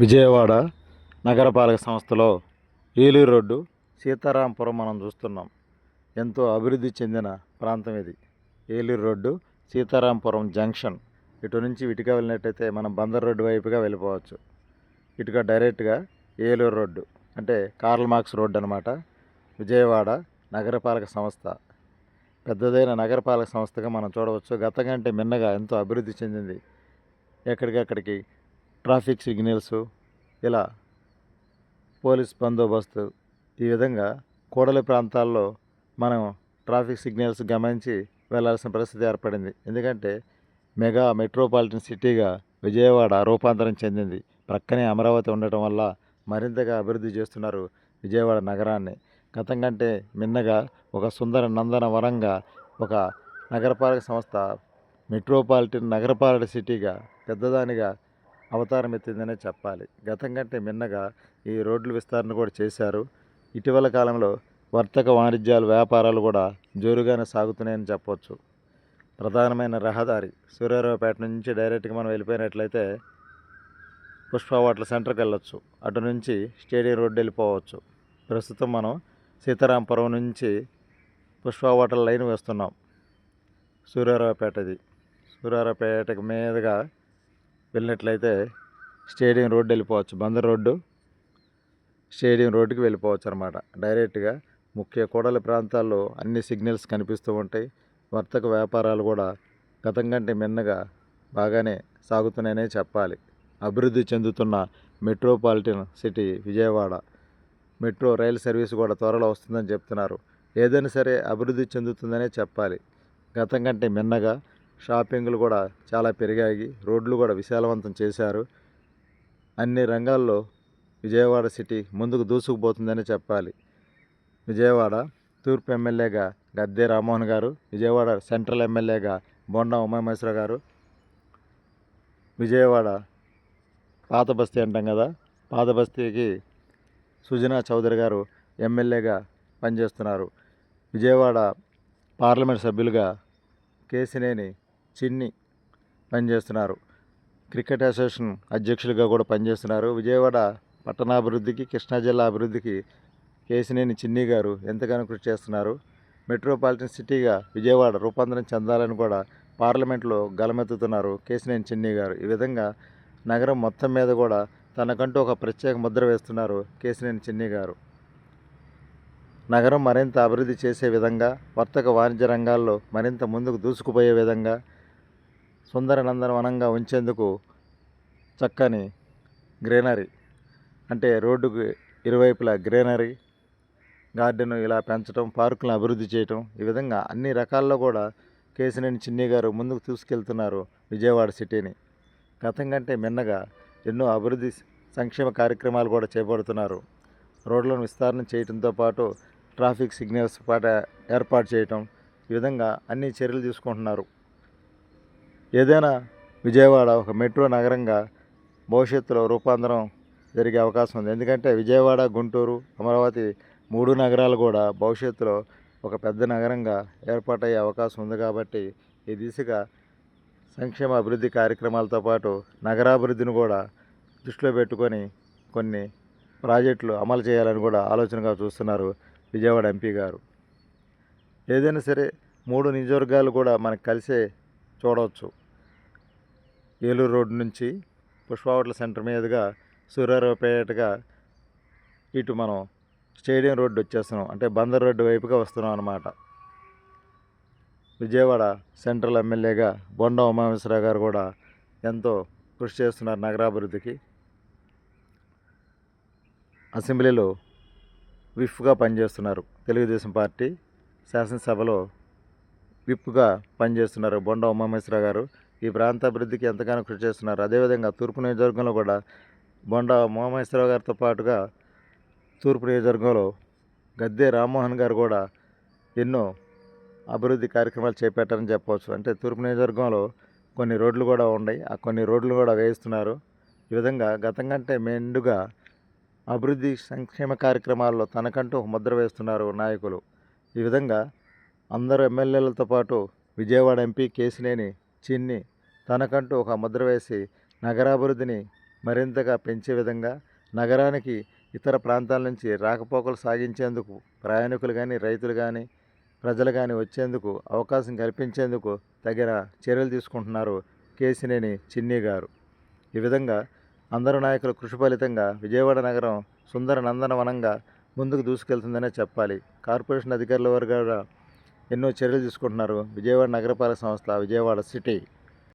విజయవాడ నగరపాలక సంస్థలో ఏలూరు రోడ్డు సీతారాంపురం మనం చూస్తున్నాం. ఎంతో అభివృద్ధి చెందిన ప్రాంతం ఇది. Eluru road Seetharampuram junction. ఇటు నుంచి ఇటుక వెళ్ళినట్టయితే మనం బందర్ రోడ్డు వైపుగా వెళ్ళిపోవచ్చు. ఇటుక డైరెక్ట్గా ఏలూరు రోడ్డు అంటే కార్ల్ మార్క్స్ రోడ్డు అనమాట విజయవాడ నగరపాలక సంస్థ. పెద్దదైన నగరపాలక సంస్థగా మనం చూడవచ్చు. గత కంటే మిన్నగా ఎంతో అభివృద్ధి చెందింది. ఎక్కడికక్కడికి ట్రాఫిక్ సిగ్నల్స్ ఇలా పోలీస్ బందోబస్తు ఈ విధంగా కూడలి ప్రాంతాల్లో మనం ట్రాఫిక్ సిగ్నల్స్ గమనించి వెళ్ళాల్సిన పరిస్థితి ఏర్పడింది. ఎందుకంటే మెగా మెట్రోపాలిటన్ సిటీగా విజయవాడ రూపాంతరం చెందింది. ప్రక్కనే అమరావతి ఉండటం వల్ల మరింతగా అభివృద్ధి చేస్తున్నారు విజయవాడ నగరాన్ని. గతం కంటే మిన్నగా ఒక సుందర నందన వరంగా ఒక నగరపాలక సంస్థ మెట్రోపాలిటన్ నగరపాలక సిటీగా పెద్దదానిగా అవతారం ఎత్తిందనే చెప్పాలి. గతం కంటే మిన్నగా ఈ రోడ్లు విస్తరణ కూడా చేశారు. ఇటీవల కాలంలో వర్తక వాణిజ్యాలు వ్యాపారాలు కూడా జోరుగానే సాగుతున్నాయని చెప్పవచ్చు ప్రధానమైన రహదారి సూర్యారావుపేట నుంచి డైరెక్ట్గా మనం వెళ్ళిపోయినట్లయితే పుష్ప హోటల్ సెంటర్కి వెళ్ళొచ్చు. అటు నుంచి స్టేడియం రోడ్డు వెళ్ళిపోవచ్చు. ప్రస్తుతం మనం సీతారాంపురం నుంచి పుష్ప హోటల్ లైన్ వేస్తున్నాం. సూర్యారావుపేటది. సూర్యారావుపేటకి మీదుగా వెళ్ళినట్లయితే స్టేడియం రోడ్డు వెళ్ళిపోవచ్చు. బందర్ రోడ్డు స్టేడియం రోడ్డుకి వెళ్ళిపోవచ్చు అనమాట డైరెక్ట్గా ముఖ్య కోడల ప్రాంతాల్లో అన్ని సిగ్నల్స్ కనిపిస్తూ ఉంటాయి. వర్తక వ్యాపారాలు కూడా గతం కంటే మిన్నగా బాగానే సాగుతున్నాయనే చెప్పాలి. అభివృద్ధి చెందుతున్న metropolitan city Vijayawada. Metro rail service కూడా త్వరలో వస్తుందని చెప్తున్నారు. ఏదైనా సరే అభివృద్ధి చెందుతుందనే చెప్పాలి. గతం కంటే మిన్నగా షాపింగ్లు కూడా చాలా పెరిగాయి. రోడ్లు కూడా విశాలవంతం చేశారు. అన్ని రంగాల్లో విజయవాడ సిటీ ముందుకు దూసుకుపోతుందని చెప్పాలి. విజయవాడ తూర్పు ఎమ్మెల్యేగా గద్దె రామ్మోహన్ గారు విజయవాడ సెంట్రల్ ఎమ్మెల్యేగా బొండా ఉమామేశ్వర గారు విజయవాడ పాత బస్తీ అంటాం కదా పాత బస్తీకి సుజనా చౌదరి గారు ఎమ్మెల్యేగా పనిచేస్తున్నారు. విజయవాడ పార్లమెంట్ సభ్యులుగా కేసినేని చిన్ని పనిచేస్తున్నారు. క్రికెట్ అసోసియేషన్ అధ్యక్షులుగా కూడా పనిచేస్తున్నారు. విజయవాడ పట్టణాభివృద్ధికి కృష్ణా జిల్లా అభివృద్ధికి కేసినేని చిన్ని గారు ఎంతగానో కృషి చేస్తున్నారు. మెట్రోపాలిటన్ సిటీగా విజయవాడ రూపాంతరం చెందాలని కూడా పార్లమెంట్లో గలమెత్తుతున్నారు కేసినేని చిన్ని గారు. ఈ విధంగా నగరం మొత్తం మీద కూడా తనకంటూ ఒక ప్రత్యేక ముద్ర వేస్తున్నారు కేసినేని చిన్ని గారు. నగరం మరింత అభివృద్ధి చేసే విధంగా వర్తక వాణిజ్య రంగాల్లో మరింత ముందుకు దూసుకుపోయే విధంగా సుందర నందనవనంగా ఉంచేందుకు చక్కని గ్రీనరీ అంటే రోడ్డుకు ఇరువైపులా గ్రీనరీ గార్డెన్ ఇలా పెంచడం పార్కులను అభివృద్ధి చేయటం ఈ విధంగా అన్ని రకాల్లో కూడా కేసినేని చిన్ని గారు ముందుకు తీసుకెళ్తున్నారు విజయవాడ సిటీని. గతం కంటే మిన్నగా ఎన్నో అభివృద్ధి సంక్షేమ కార్యక్రమాలు కూడా చేపడుతున్నారు. రోడ్లను విస్తరణ చేయడంతో పాటు ట్రాఫిక్ సిగ్నల్స్ పాట ఏర్పాటు చేయటం ఈ విధంగా అన్ని చర్యలు తీసుకుంటున్నారు. ఏదైనా విజయవాడ ఒక మెట్రో నగరంగా భవిష్యత్తులో రూపాంతరం జరిగే అవకాశం ఉంది. ఎందుకంటే విజయవాడ గుంటూరు అమరావతి మూడు నగరాలు కూడా భవిష్యత్తులో ఒక పెద్ద నగరంగా ఏర్పాటయ్యే అవకాశం ఉంది కాబట్టి ఈ దిశగా సంక్షేమ అభివృద్ధి కార్యక్రమాలతో పాటు నగరాభివృద్ధిని కూడా దృష్టిలో పెట్టుకొని కొన్ని ప్రాజెక్టులు అమలు చేయాలని కూడా ఆలోచనగా చూస్తున్నారు విజయవాడ ఎంపీ గారు. ఏదైనా సరే మూడు నియోజకవర్గాలు కూడా మనకు కలిసే చూడవచ్చు. ఏలూరు రోడ్ నుంచి పుష్పావట్ల సెంటర్ మీదుగా సూర్యారావుపేటగా ఇటు మనం స్టేడియం రోడ్డు వచ్చేస్తున్నాం. అంటే బందర్ రోడ్డు వైపుగా వస్తున్నాం అన్నమాట. విజయవాడ సెంట్రల్ ఎమ్మెల్యేగా బొండ ఉమామేశ్వరరావు గారు కూడా ఎంతో కృషి చేస్తున్నారు నగరాభివృద్ధికి. అసెంబ్లీలో విప్గా పనిచేస్తున్నారు. తెలుగుదేశం పార్టీ శాసనసభలో విప్గా పనిచేస్తున్నారు బొండ ఉమామేశ్వరరావు గారు. ఈ ప్రాంత అభివృద్ధికి ఎంతగానో కృషి చేస్తున్నారు. అదేవిధంగా తూర్పు నియోజకవర్గంలో కూడా బొండా ఉమామేశ్వరరావు గారితో పాటుగా తూర్పు నియోజకవర్గంలో గద్దె రామ్మోహన్ గారు కూడా ఎన్నో అభివృద్ధి కార్యక్రమాలు చేపట్టారని చెప్పవచ్చు. అంటే తూర్పు నియోజకవర్గంలో కొన్ని రోడ్లు కూడా ఉన్నాయి. ఆ కొన్ని రోడ్లు కూడా వేయిస్తున్నారు. ఈ విధంగా గతం కంటే మెండుగా అభివృద్ధి సంక్షేమ కార్యక్రమాల్లో తనకంటూ ముద్ర వేస్తున్నారు నాయకులు. ఈ విధంగా అందరు ఎమ్మెల్యేలతో పాటు విజయవాడ ఎంపీ కేసినేని చిన్ని తనకంటూ ఒక ముద్ర వేసి నగరాభివృద్ధిని మరింతగా పెంచే విధంగా నగరానికి ఇతర ప్రాంతాల నుంచి రాకపోకలు సాగించేందుకు ప్రయాణికులు కానీ రైతులు కానీ ప్రజలు కానీ వచ్చేందుకు అవకాశం కల్పించేందుకు తగిన చర్యలు తీసుకుంటున్నారు కేసినేని చిన్ని గారు. ఈ విధంగా అందరు నాయకుల కృషి ఫలితంగా విజయవాడ నగరం సుందర నందనవనంగా ముందుకు దూసుకెళ్తుందనే చెప్పాలి. కార్పొరేషన్ అధికారుల వారు కూడా ఎన్నో చర్యలు తీసుకుంటున్నారు. విజయవాడ నగరపాలక సంస్థ విజయవాడ సిటీ